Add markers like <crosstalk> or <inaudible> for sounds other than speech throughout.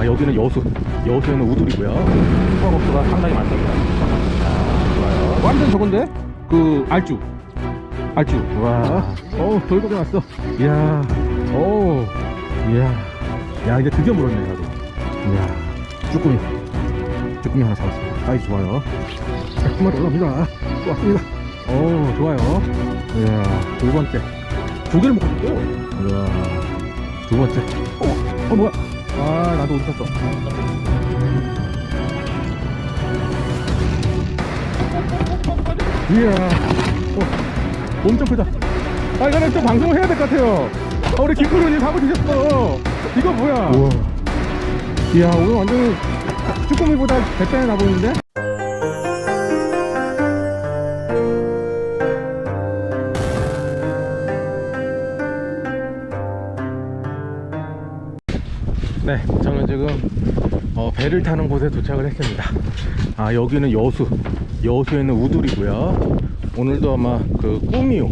아 여기는 여수 여수에는 우들이고요. 수박업소가 상당히 많습니다. 아, 좋아요. 완전 저건데? 그 알주. 알주. 와. 어우 돌고기 왔어. 이야. 오 이야. 야 이제 드디어 물었네 나도 이야. 쭈꾸미. 쭈꾸미 하나 잡았습니다. 사이즈 좋아요. 한 마리 올라옵니다. 또 왔습니다. 오 좋아요. 이야 두 번째. 두 개를 먹었고 이야 두 번째. 어, 어 뭐야 아 나도 어디 샀어. 이야. 어, 엄청 크다. 아 이거는 좀 방송을 해야 될 것 같아요. 아, 우리 김프로님 사고 드셨어. 이거 뭐야? 우와. 이야 오늘 완전 쭈꾸미보다 대단히 나보이는데 네, 저는 지금 어, 배를 타는 곳에 도착을 했습니다. 아, 여기는 여수, 여수에는 우들이고요. 오늘도 아마 그 꾸미오,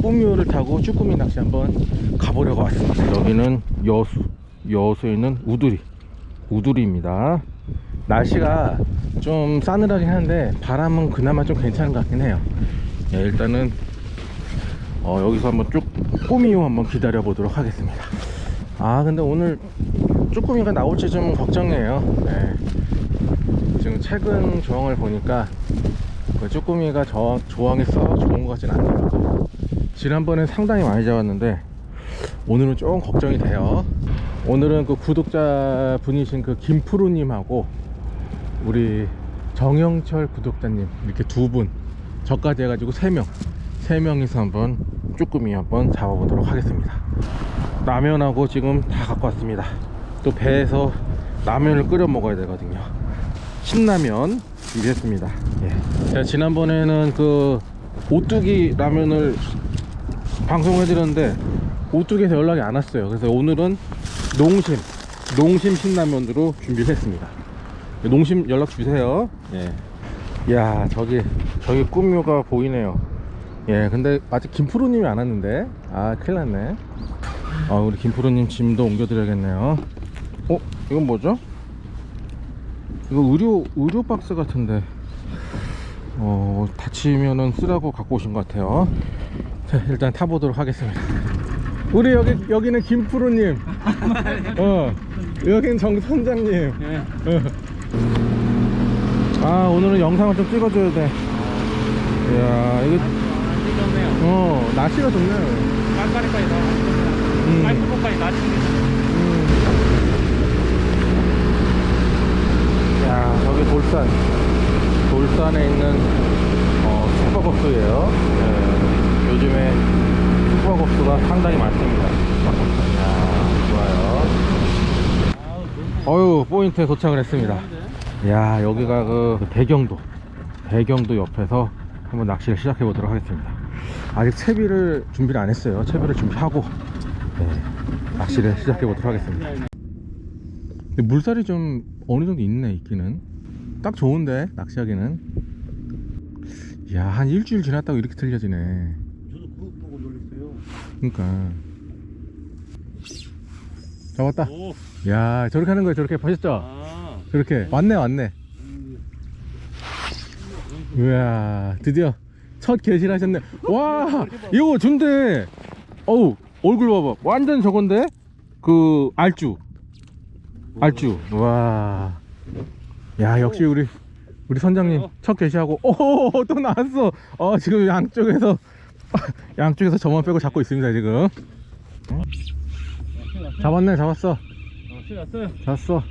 꾸미오를 타고 쭈꾸미 낚시 한번 가보려고 왔습니다. 여기는 여수, 여수에는 우들이, 우들이입니다. 날씨가 좀 싸늘하긴 한데 바람은 그나마 좀 괜찮은 것 같긴 해요. 예, 일단은 어, 여기서 한번 쭉 꾸미오 한번 기다려 보도록 하겠습니다. 아, 근데 오늘 쭈꾸미가 나올지 좀 걱정이에요. 네. 지금 최근 조항을 보니까 그 쭈꾸미가 저, 조항이 써 좋은 것 같진 않더라고요. 지난번에 상당히 많이 잡았는데 오늘은 조금 걱정이 돼요. 오늘은 그 구독자 분이신 그 김프로님하고 우리 정영철 구독자님 이렇게 두 분 저까지 해가지고 세 명, 세 명이서 한번 쭈꾸미 한번 잡아보도록 하겠습니다. 라면하고 지금 다 갖고 왔습니다. 또 배에서 라면을 끓여 먹어야 되거든요. 신라면 준비했습니다. 예. 제가 지난번에는 그 오뚜기 라면을 방송해드렸는데 오뚜기에서 연락이 안 왔어요. 그래서 오늘은 농심, 농심 신라면으로 준비를 했습니다. 농심 연락 주세요. 예. 야 저기 저기 꿈묘가 보이네요. 예, 근데 아직 김프로님이 안 왔는데 아 큰일 났네. 아 우리 김프로님 짐도 옮겨 드려야겠네요. 어? 이건 뭐죠? 이거 의료 의료 박스 같은데 어 다치면은 쓰라고 갖고 오신 것 같아요. 자 일단 타보도록 하겠습니다. 우리 여기 여기는 김프로님. <laughs> 어 여기는 정 선장님. 어. 아 오늘은 영상을 좀 찍어줘야 돼. 이야 이거 좋네요. 어 날씨가 좋네요. 깐깐이까지 다. 음. 깔끔까지 다 치는 야 저기 돌산. 돌산에 있는 어, 숙박업소예요. 예, 요즘에 숙박업소가 상당히 많습니다. 야 좋아요. 어유 포인트에 도착을 했습니다. 야 여기가 그 대경도 대경도 옆에서 한번 낚시를 시작해 보도록 하겠습니다. 아직 채비를 준비를 안 했어요. 채비를 준비하고 네, 낚시를 시작해 보도록 하겠습니다. 물살이 좀 어느 정도 있네 있기는 딱 좋은데 낚시하기는. 야한 일주일 지났다고 이렇게 틀려지네. 저도 그거 보고 놀랐어요. 그러니까. 잡았다. 오. 야 저렇게 하는 거예요? 저렇게 보셨죠? 아. 저렇게. 왔네 왔네. 이야 드디어 첫 개실 하셨네. 와 이거 준대. 어우 얼굴 봐봐. 완전 저건데? 그 알주. 알주. 와. 야 역시 우리 우리 선장님 첫 개시하고 <laughs> 오또 나왔어. 어 지금 양쪽에서 <laughs> 양쪽에서 저만 빼고 잡고 있습니다 지금. 잡았네 잡았어 어. 잡았어.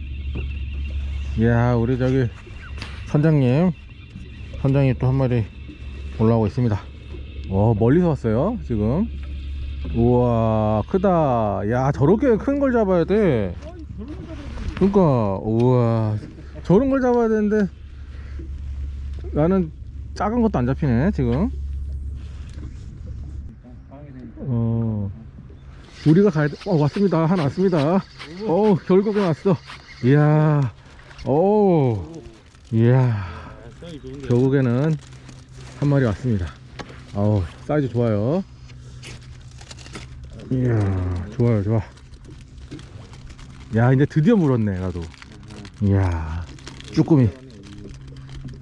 이야 우리 저기 선장님 선장님 또 한 마리 올라오고 있습니다. 와 멀리서 왔어요 지금. 우와 크다. 야 저렇게 큰 걸 잡아야 돼. 그러니까 우와 저런 걸 잡아야 되는데 나는 작은 것도 안 잡히네 지금. 어 우리가 가야 돼. 어 왔습니다. 하나 왔습니다. 어 결국에 왔어. 이야 오 이야. 결국에는 한 마리 왔습니다. 아우 사이즈 좋아요. 이야 좋아요 좋아. 야 이제 드디어 물었네 나도. 이야 쭈꾸미.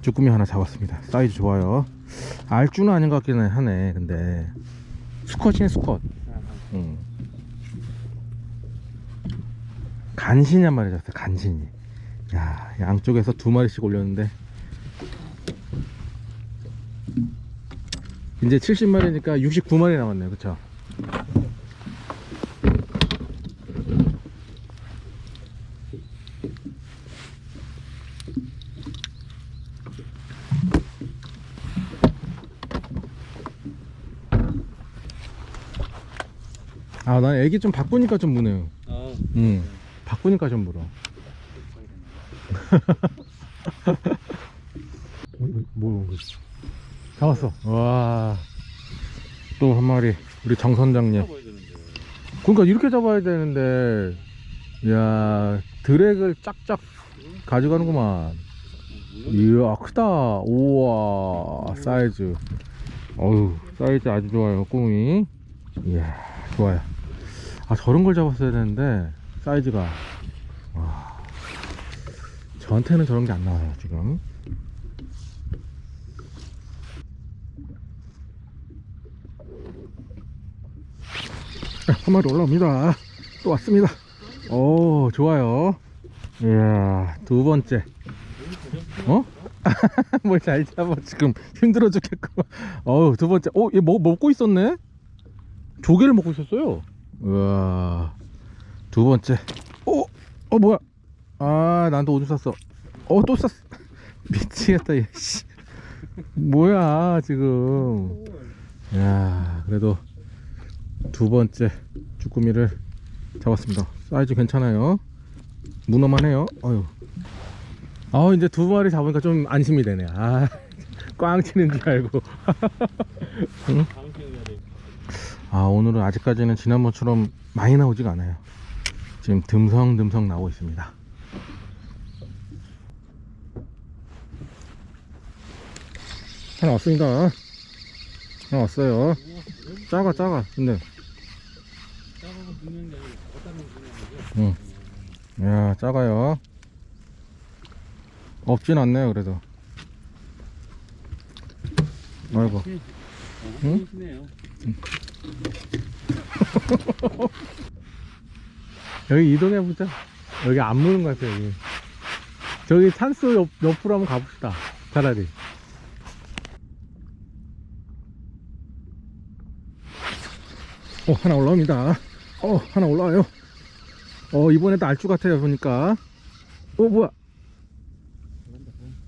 쭈꾸미 하나 잡았습니다. 사이즈 좋아요. 알쭈는 아닌 것 같기는 하네 근데. 수컷이네 수컷. 응. 간신히 한 마리 잡았어 간신히. 야 양쪽에서 두 마리씩 올렸는데. 이제 70마리니까 69마리 남았네요 그쵸 아 난 애기 좀 바꾸니까 좀 무네요. 아, 응. 바꾸니까 좀 물어. <laughs> 뭐, 뭐, 잡았어. 와 또 한 마리. 우리 정 선장님. 잡아야 되는데. 그러니까 이렇게 잡아야 되는데. 야 드랙을 짝짝 가져가는구만. 이야 크다. 우와 사이즈. 어우 사이즈 아주 좋아요 꿈이 이야 좋아요 아 저런 걸 잡았어야 되는데 사이즈가. 와. 저한테는 저런 게 안 나와요 지금. 한 마리 올라옵니다. 또 왔습니다. 오 좋아요. 이야 두 번째. 어? <laughs> 뭘 잘 잡아. 지금 힘들어 죽겠고 어우 두 번째. 어얘 뭐 먹고 있었네? 조개를 먹고 있었어요 우와. 두 번째. 어? 어 뭐야? 아 난 또 오줌 쌌어. 어 또 쌌어 <laughs> 미치겠다 얘씨. 뭐야 지금. 야 그래도 두 번째 쭈꾸미를 잡았습니다. 사이즈 괜찮아요. 문어만 해요. 어휴 아 이제 두 마리 잡으니까 좀 안심이 되네. <laughs> 아꽝 치는 줄 알고. <laughs> 돼. 아 오늘은 아직까지는 지난번처럼 많이 나오지가 않아요. 지금 듬성듬성 나오고 있습니다. 하나 왔습니다. 하나 왔어요. 작아 작아 근데. 응. 야 작아요. 없진 않네요 그래도. 아이고. 응? 응? <laughs> 여기 이동해보자. 여기 안 무는 것 같아 여기. 저기 찬스 옆, 옆으로 한번 가봅시다. 차라리. 어 하나 올라옵니다. 어 하나 올라와요. 어 이번에도 알쭈 같아요 보니까. 어 뭐야?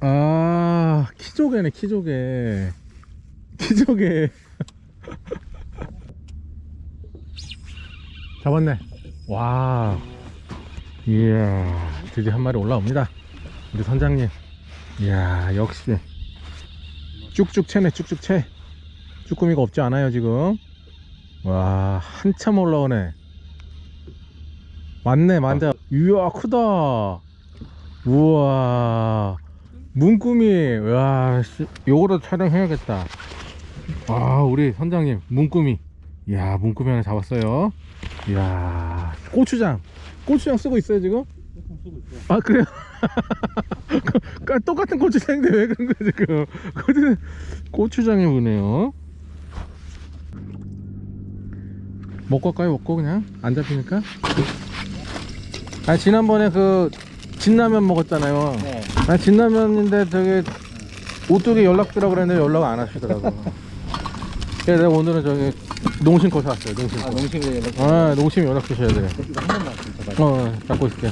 아 키조개네 키조개. <laughs> 키조개 잡았네. 와. 이야 드디어 한 마리 올라옵니다. 우리 선장님. 이야 역시. 쭉쭉 채네 쭉쭉 채 쭈꾸미가 없지 않아요 지금. 와 한참 올라오네. 맞네 맞아. 이야 크다. 우와. 문꾸미. 와 씨, 요거로 촬영해야겠다. 아 우리 선장님 문꾸미. 이야 문꾸미 하나 잡았어요 이야 고추장 고추장 쓰고 있어요 지금? 조금 쓰고 있어. 아 그래요? <laughs> 그, 똑같은 고추장인데 왜 그런 거야 지금 고추, 고추장이 보네요 먹고 갈까요 먹고 그냥 안 잡히니까 아 지난번에 그 진라면 먹었잖아요 네. 아 진라면인데 저기 오뚜기 연락 주라 그랬는데 연락 안 하시더라고 <laughs> 그래서 내가 오늘은 저기 농심 거 사왔어요 농심 아, 연락. 아, 농심 연락 주셔야 돼요. 이거 한 번만 좀 잡아. 어 잡고 있을게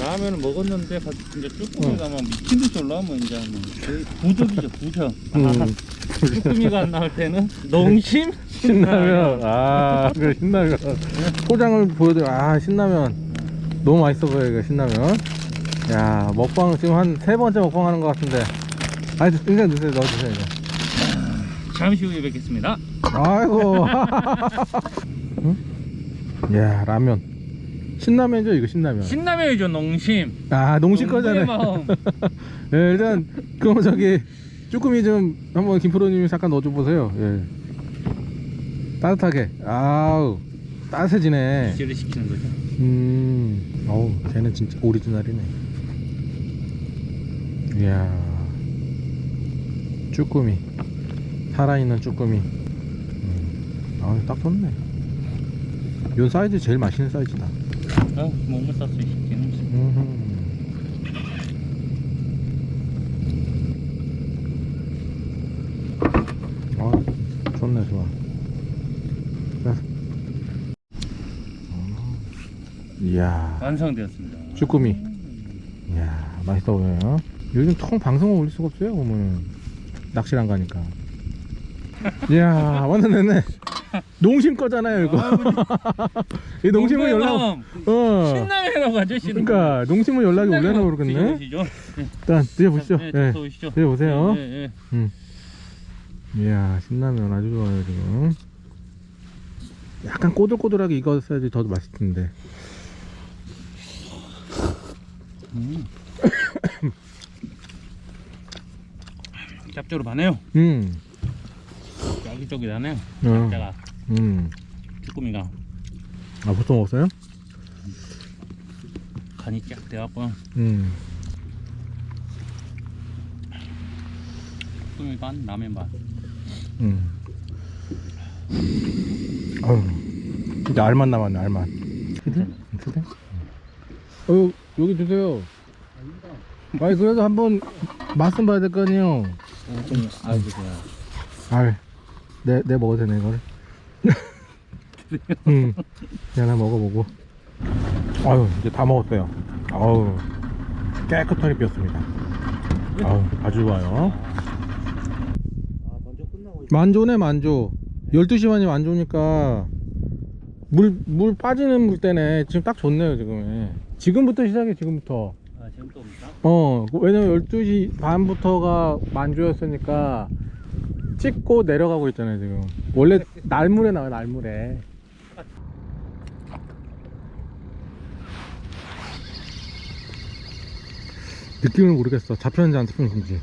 라면을 먹었는데 가- 진짜 쭈꾸미가 막 미친 듯이 올라오면 이제 뭐 거의 부적이죠 부적. 음. <laughs> 쭈꾸미가 안 나올 때는 농심? 신라면. 아 그래 신라면. 포장을 보여드려. 아 신라면. 너무 맛있어 보여 이거 신라면. 야 먹방 지금 한 세 번째 먹방 하는 것 같은데. 아 일단 넣으세요. 넣어주세요 이제. 잠시 후에 뵙겠습니다. 아이고 <laughs> 응? 야 라면 신라면이죠 이거 신라면 신라면이죠 농심. 아 농부의 거잖아요 마음. <laughs> 예, 일단 그럼 저기 쭈꾸미 좀 한번 김프로님이 잠깐 넣어줘 보세요 예. 따뜻하게 아우 따뜻해지네 기절을 시키는 거죠. 음, 어우, 걔는 진짜 오리지널이네. 이야, 쭈꾸미. 살아있는 쭈꾸미. 음, 아, 딱 좋네. 요 사이즈 제일 맛있는 사이즈다. 아, 몸을 새끼는. 음흠. 아, 좋네, 좋아. 자. 어, 이야, 완성되었습니다. 쭈꾸미. 이야, 맛있어 보여요. 요즘 통 방송을 올릴 수가 없어요, 보면. 낚시를 안 가니까. <laughs> 이야, 완전 됐네. 농심 거잖아요, 이거. <laughs> 이 농심은 연락, 어. 신남이라고 하죠, 신남. 그러니까 농심은 연락이 올려나 모르겠네. 드셔보시죠. 일단 드셔보시죠. 네, 예. 드셔보시죠. 드셔보세요. 네, 네, 이야 신라면 아주 좋아요 지금. 약간 꼬들꼬들하게 익었어야지 더 맛있을 텐데. 음. <coughs> 짭조름하네요. 음. 쫄깃쫄깃하네요. 어. 자가 음. 쭈꾸미가 아 보통 먹었어요? 간이 쫙 돼갖고 음. 쭈꾸미 반, 라면 반. 음. 아유. 진짜 알만 남았네 알만. 드세요? 드세요? 어 여기 주세요. 아니 그래도 한번 맛좀 봐야 될 거 아니에요. 아이고 그냥. 알. 내, 내 먹어도 되네, 이 걸. 응. 하나 먹어보고. 아유, 이제 다 먹었어요. 아우, 깨끗하게 비었습니다. 아우, 아주 좋아요. 아 먼저 끝나고 만조네, 만조. 12시만이 만조니까, 물, 물 빠지는 물 때네. 지금 딱 좋네요, 지금. 지금부터 시작해, 지금부터. 아 지금 또 없다. 어, 왜냐면 12시 반부터가 만조였으니까 찍고 내려가고 있잖아요, 지금. 원래 날물에 나와요, 날물에. 느낌을 모르겠어. 잡혔는지 안 잡혔는지.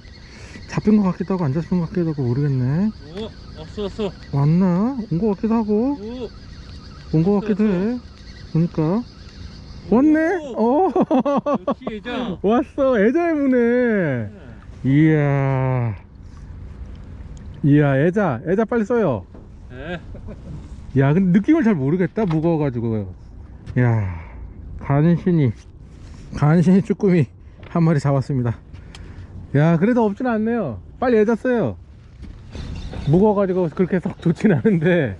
잡힌 것 같기도 하고 안 잡힌 것 같기도 하고 모르겠네. 오 없어 없어. 왔나? 온 것 같기도 하고 오. 온것 같기도 해. 그러니까 왔네. 어. 역시 예정. <laughs> 왔어. 애자의 문에. 이야. 이야, 애자. 애자 빨리 써요. 네. 야, 근데 느낌을 잘 모르겠다. 무거워가지고. 야, 간신히, 간신히 쭈꾸미 한 마리 잡았습니다. 야, 그래도 없진 않네요. 빨리 애자 써요. 무거워가지고 그렇게 썩 좋진 않은데,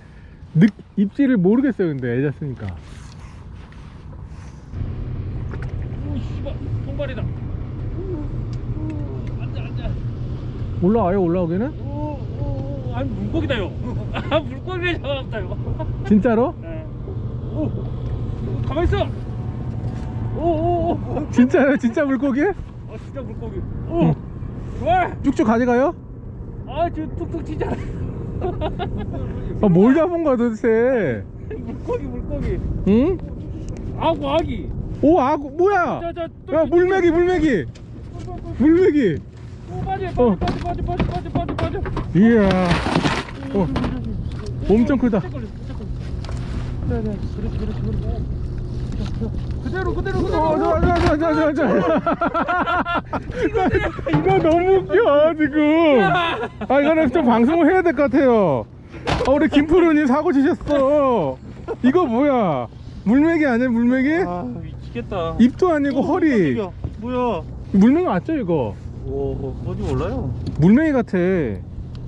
느, 입질을 모르겠어요. 근데 애자 쓰니까. 오 씨발 손발이다. 앉아 앉아. 올라와요, 올라오기는? 아니 물고기다요. <laughs> 아 물고기 잡았다요. <laughs> 진짜로? 네. 오 가만 있어. 오오오. 진짜요? 진짜 물고기? 아 진짜 물고기. 오. 좋아. 쭉쭉 가져가요? 아저 툭툭 치자. <laughs> 아, 뭘 잡은 거야 도대체? 물고기 물고기. 응? 아구 아기. 오, 아, 뭐야? 자 자. 야, 물메기, 물메기, 물메기. 오 빠져 어. 빠져 빠져 빠져 빠져 빠져 빠져 빠져. 이야, 어, 엄청 크다. 그렇지 그렇지 그렇지. 그대로 그대로 어, 그대로. 저, 저. 이거 너무 웃겨 지금. 아, 이거는 좀 방송을 해야 될 것 같아요. 아, 우리 김프로님 사고 치셨어. 이거 뭐야? 물메기 아니야, 물메기? 아 미치겠다. 입도 아니고 허리. 뭐야? 물메기 맞죠, 이거? 오 뭔지 몰라요. 물메기 같아.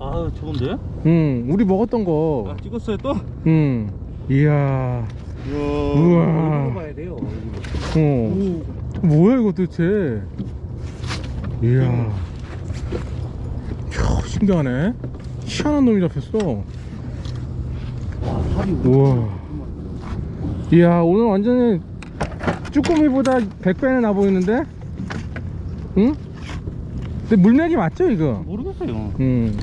아 좋은데? 응, 우리 먹었던 거. 아 찍었어요 또? 응. 이야. 이야. 우와. 봐야 돼요. 어. 뭐야 이거 도대체? 이야. 야, 신기하네. 희한한 놈이 잡혔어. 우와. 이야, 오늘 완전히 쭈꾸미보다 100배는 나 보이는데? 응? 근데 물맥이 맞죠, 이거? 모르겠어요. 음.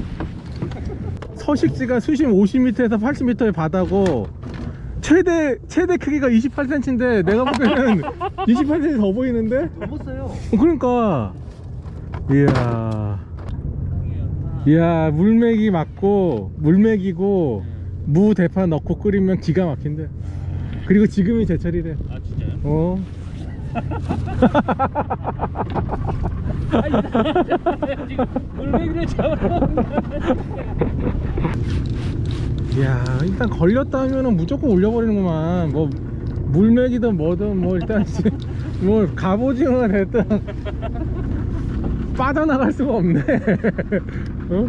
서식지가 수심 50m에서 80m의 바다고 최대 최대 크기가 28cm인데 내가 보기에는 <laughs> 28cm 더 보이는데? 넘었어요. 어, 그러니까 이야 이야 물맥이 맞고 물맥이고 무 대파 넣고 끓이면 기가 막힌데 그리고 지금이 제철이래 아 진짜. 어? <laughs> <laughs> 아니 나 지금 물맥이를 잡으러 이야 일단 걸렸다면은 무조건 올려버리는구만. 뭐 물맥이든 뭐든 뭐 일단 지- 뭐 갑오징어가 됐든 <laughs> 빠져나갈 수가 없네. <laughs> 어?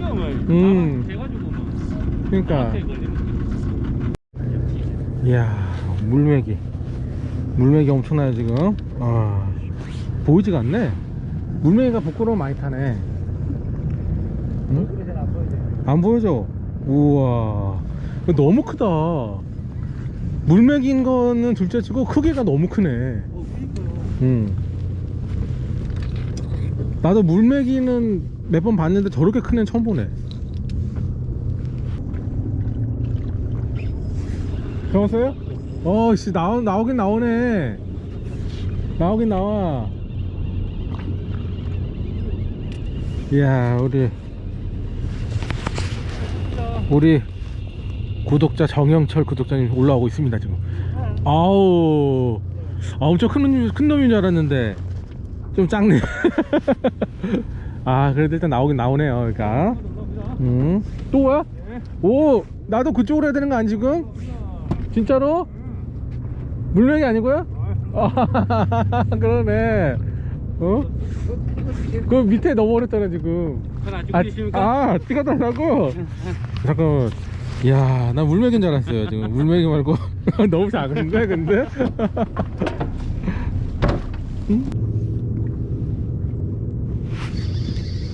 하면 음. 막 그러니까. 이야 물맥이. 물맥이 엄청나요 지금? 아 보이지가 않네 물맥이가 부끄러움 많이 타네. 응? 안 보여줘. 우와. 너무 크다. 물맥인 거는 둘째치고 크기가 너무 크네. 응. 나도 물맥이는 몇 번 봤는데 저렇게 큰 애는 처음 보네. 잡았어요? 어씨 나오, 나오긴 나오네. 나오긴 나와 이야 우리 우리 구독자 정영철 구독자님 올라오고 있습니다 지금 아우 아, 엄청 큰, 놈, 큰 놈인 줄 알았는데 좀 작네 <laughs> 아 그래도 일단 나오긴 나오네요 그러니까 음. 또 뭐야? 오 나도 그쪽으로 해야 되는 거 아니 지금? 진짜로? 물명이 아니고요? 아, <laughs> 그러네 어? 그 밑에 넘어버렸잖아 지금. 그건 아직 아, 계십니까? 아 티가 달라고? 잠깐만. 이야 나 물맥인 줄 알았어요 지금. 물맥이 말고. <laughs> 너무 작은데 근데? <laughs> 응?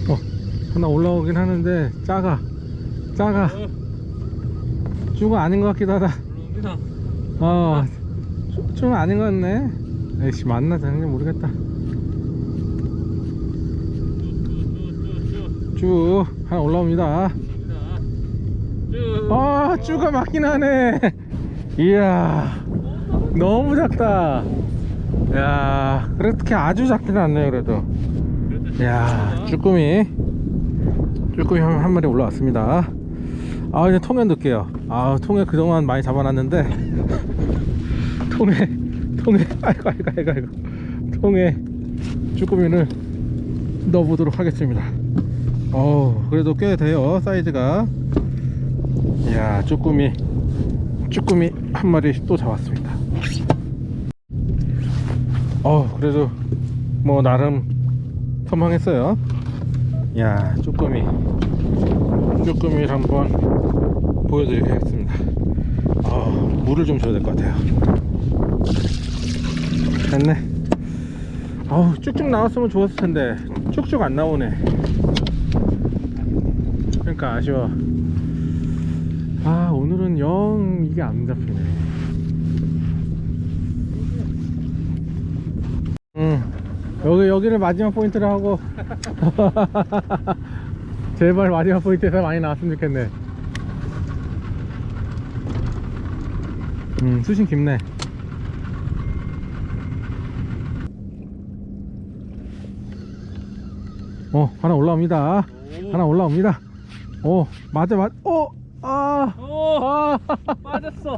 어 하나 올라오긴 하는데 작아. 작아. 쭈가 아닌 것 같기도 하다. 올라옵니다. 어, 쭈- 쭈는 아닌 것 같네. 에이씨 맞나? 장님 모르겠다 쭈 하나 올라옵니다. 쭉. 아 쭈가 맞긴 하네. 이야 너무 작다. 야 그렇게 아주 작진 않네요 그래도. 야 쭈꾸미. 쭈꾸미 한, 한 마리 올라왔습니다. 아 이제 통에 넣을게요. 아 통에 그동안 많이 잡아놨는데. <laughs> 통에 통에. 아이고 아이고 아이고 아이고. 통에 쭈꾸미를 넣어보도록 하겠습니다 어 그래도 꽤 돼요 사이즈가. 이야 쭈꾸미. 쭈꾸미 한 마리 또 잡았습니다. 어 그래도 뭐 나름 선망했어요. 야 쭈꾸미. 쭈꾸미를 한번 보여드리겠습니다. 아 물을 좀 줘야 될 것 같아요. 됐네. 아우 쭉쭉 나왔으면 좋았을 텐데. 쭉쭉 안 나오네 그러니까 아쉬워. 아 오늘은 영 이게 안 잡히네. 응. 여기 여기를 마지막 포인트로 하고. <laughs> 제발 마지막 포인트에서 많이 나왔으면 좋겠네. 음 수심 깊네. 어 하나 올라옵니다. 하나 올라옵니다 어 맞아 맞 어! 아! 오 <laughs> 아! 빠졌어.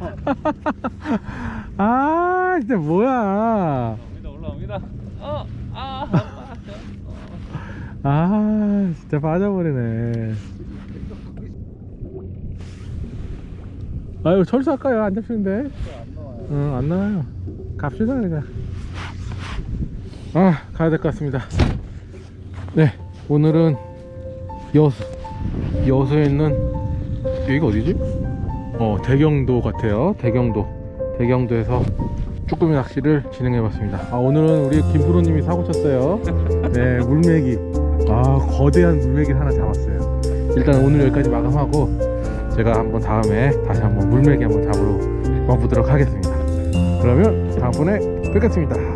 아 진짜 뭐야. 올라옵니다 올라옵니다. 어아 빠졌어 아 진짜 빠져버리네. 아유 철수할까요? 안 잡히는데? 응안 나와요. 갑시다 그냥. 아 가야 될 것 같습니다. 네 오늘은 여수 여수에 있는 여기가 어디지? 어 대경도 같아요. 대경도. 대경도에서 쭈꾸미 낚시를 진행해 봤습니다. 아 오늘은 우리 김프로님이 사고 쳤어요. 네 물메기. 아 거대한 물메기 하나 잡았어요. 일단 오늘 여기까지 마감하고 제가 한번 다음에 다시 한번 물메기 한번 잡으러 와보도록 하겠습니다. 그러면 다음번에 뵙겠습니다